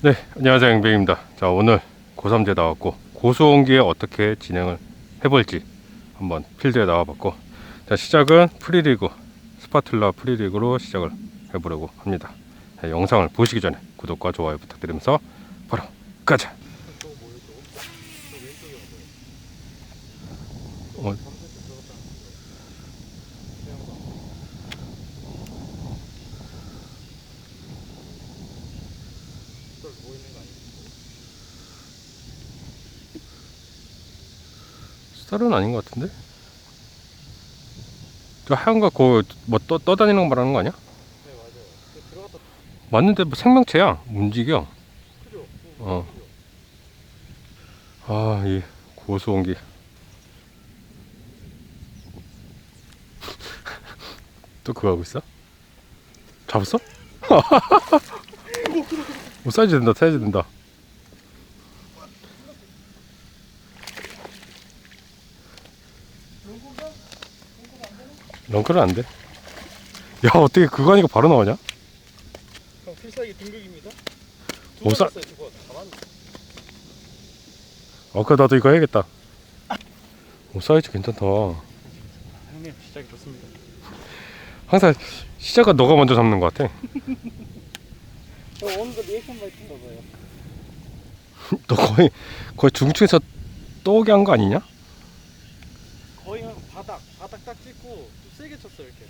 네, 안녕하세요. 앵뱅입니다. 자, 오늘 고3제 나왔고, 고수온기에 어떻게 진행을 해볼지 한번 필드에 나와봤고, 자, 시작은 프리리그, 스파틀라 프리리그로 시작을 해보려고 합니다. 자, 영상을 보시기 전에 구독과 좋아요 부탁드리면서 바로 가자! 어, 스타는 아닌 것 같은데? 저 하얀 거 그거 뭐 떠, 떠다니는 거 말하는 거 아니야? 네 맞아요. 그 들어갔다 맞는데 뭐 생명체야 움직여 크죠. 어. 아 이 고수온기 또 그거 하고 있어? 잡았어? 오 사이즈 된다 사이즈 된다 런커는 안 돼 야 어떻게 그거 하니까 바로 나오냐? 형 필살기 등극입니다. 오, 사- 두번 가만. 어, 그 나도 이거 해야겠다. 오, 사이즈 괜찮다. 형님 시작이 좋습니다. 항상 시작은 너가 먼저 잡는 것 같아. 저 오늘 거 리액션 바이트인가 봐요. 너 거의 거의 중층에서 떠오게 한 거 아니냐? 거의 한 바닥 바닥 딱 찍고 좀 세게 쳤어요 이렇게.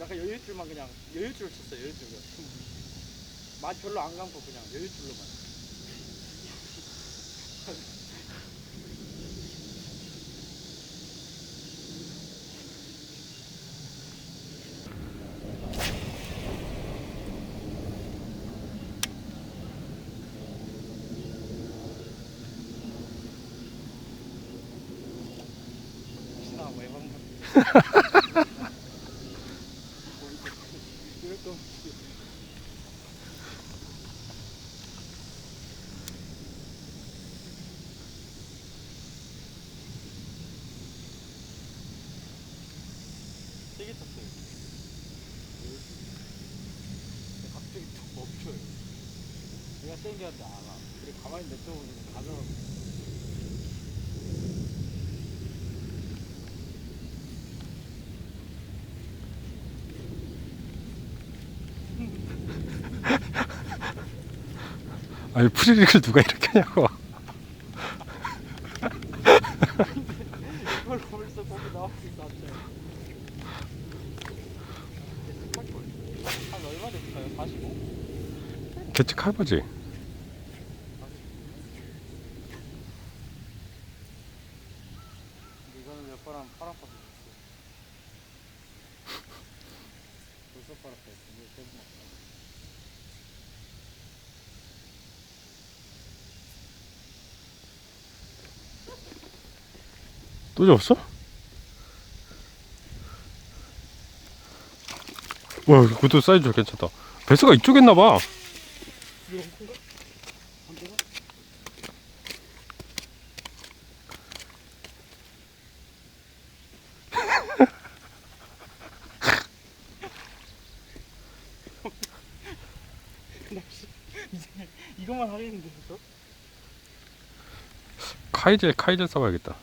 약간 여유줄만 그냥 여유줄 쳤어요 여유줄 그냥. 많이 별로 안 감고 그냥 여유줄로만. 세게 쳤어요. 갑자기 툭 멈춰요. 내가 하는데 안 와. 그래 가만히 냅둬보니 가 아니 프리릭을 누가 이렇게 하냐고. 이걸 벌써 거기 나올 수 있어 한 얼마 됐을까요? 45? 개츠 칼바지. 이거는 몇 벌써 이거 계속 또 잡았어? 와 그것도 사이즈 괜찮다. 배스가 이쪽에 있나 봐. 이거 큰가? 반대가? 나 씨, 이제 이것만 하겠는데 저? 카이젤 카이젤 써봐야겠다.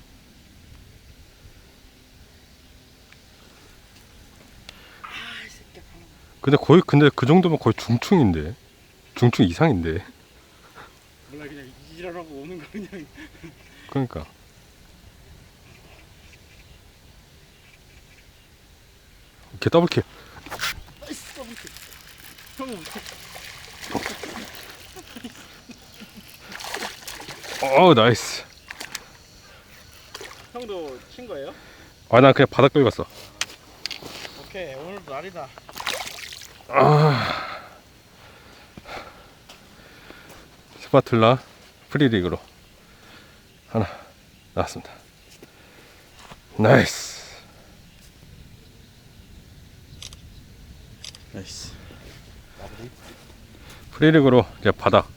아이 새끼야 가만 근데 거의 근데 그 정도면 거의 중충인데? 중충 이상인데? 몰라 그냥 이지랄하고 오는 거 그냥. 그러니까. 이렇게 더블킥 형은 못해 어 나이스. 형도 친 거예요? 아 나 그냥 바닥 긁었어. 오케이 오늘도 날이다 아. 스파틀라 프리리그로 하나 나왔습니다. 나이스. 나이스. 프리리그로 이제 바닥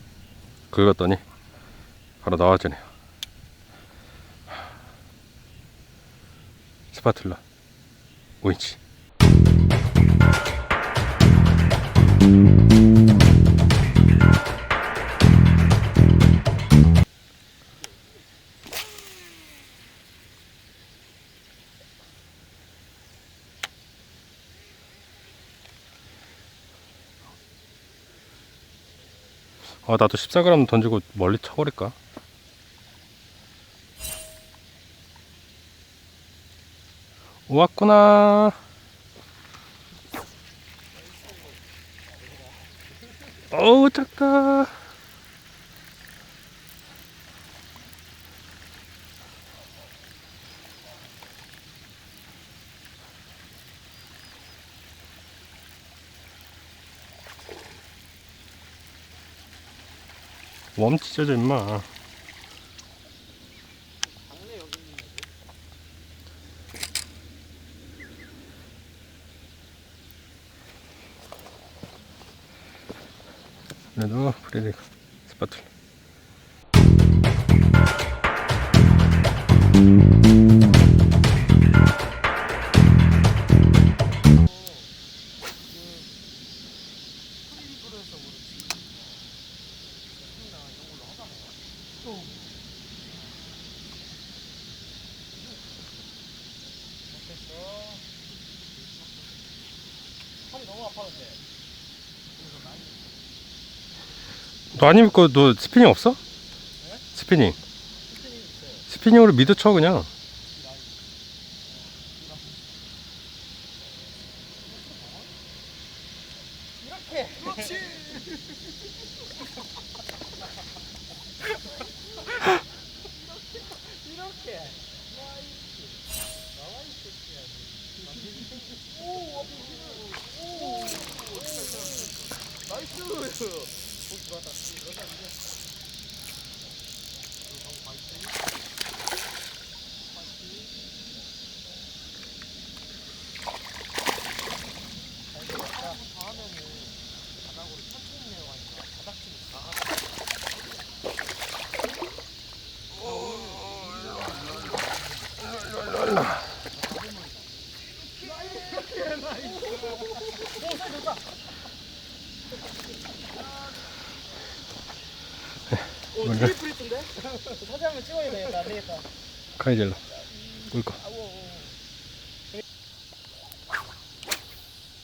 긁었더니 바로 나와주네요. 스파틀라 우인치 아 나도 14g 던지고 멀리 쳐버릴까? 왔구나. 어우 작다. 웜 찢어져 임마. 그래도 프레리 스파틀. 팔이 너무 많이 너 아니면 그너 스피닝 없어? 스피닝. 스피닝. 스피닝으로 미드 쳐 그냥. 이렇게. 그렇지. 이렇게. 나이스. 나와 오, 나이스. 보 이제. 다음에는 바닥으로 천천히 내려가니까 바닥치고 다 오, 뭔가? 트리플 있던데? 사진 한번 찍어야 되겠다, 안 되겠다. 아우.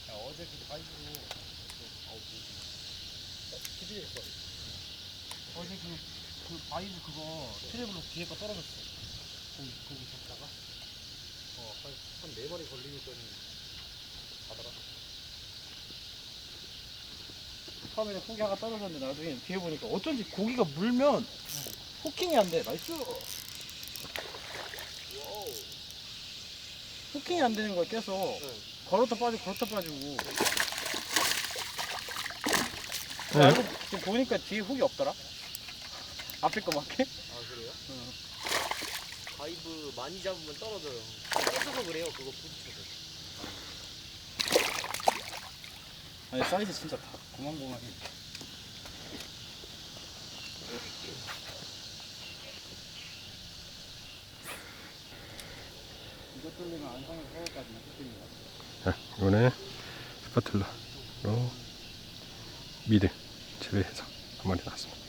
야, 어제 그 아우, 기지 있어. 어제 그, 그 바이브 그거 트래블로 뒤에 거 떨어졌어. 거기, 거기 잡다가. 어, 한, 한네 마리 걸리더니 가더라. 처음에는 고기 하나 떨어졌는데 나중에 뒤에 보니까 어쩐지 고기가 물면 호킹이 안 돼. 나이스. 호킹이 안 되는 거야 계속 걸었다 빠지고 걸었다 빠지고 네. 알고 지금 보니까 뒤에 훅이 없더라 앞에 거밖에 아 그래요? 응. 바이브 많이 잡으면 떨어져요. 떨어져서 그래요. 그거 부딪혀서. 아니 사이즈 진짜 다 고만고만해 이것 돌리면 안상에 서울까지 이것 돌리면 자, 이번에 스파틀러로 미드 재배해서 한 마리 나왔습니다.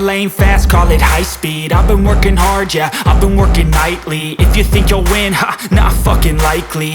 Lane fast, call it high speed. I've been working hard, yeah, I've been working nightly. If you think you'll win, ha, not fucking likely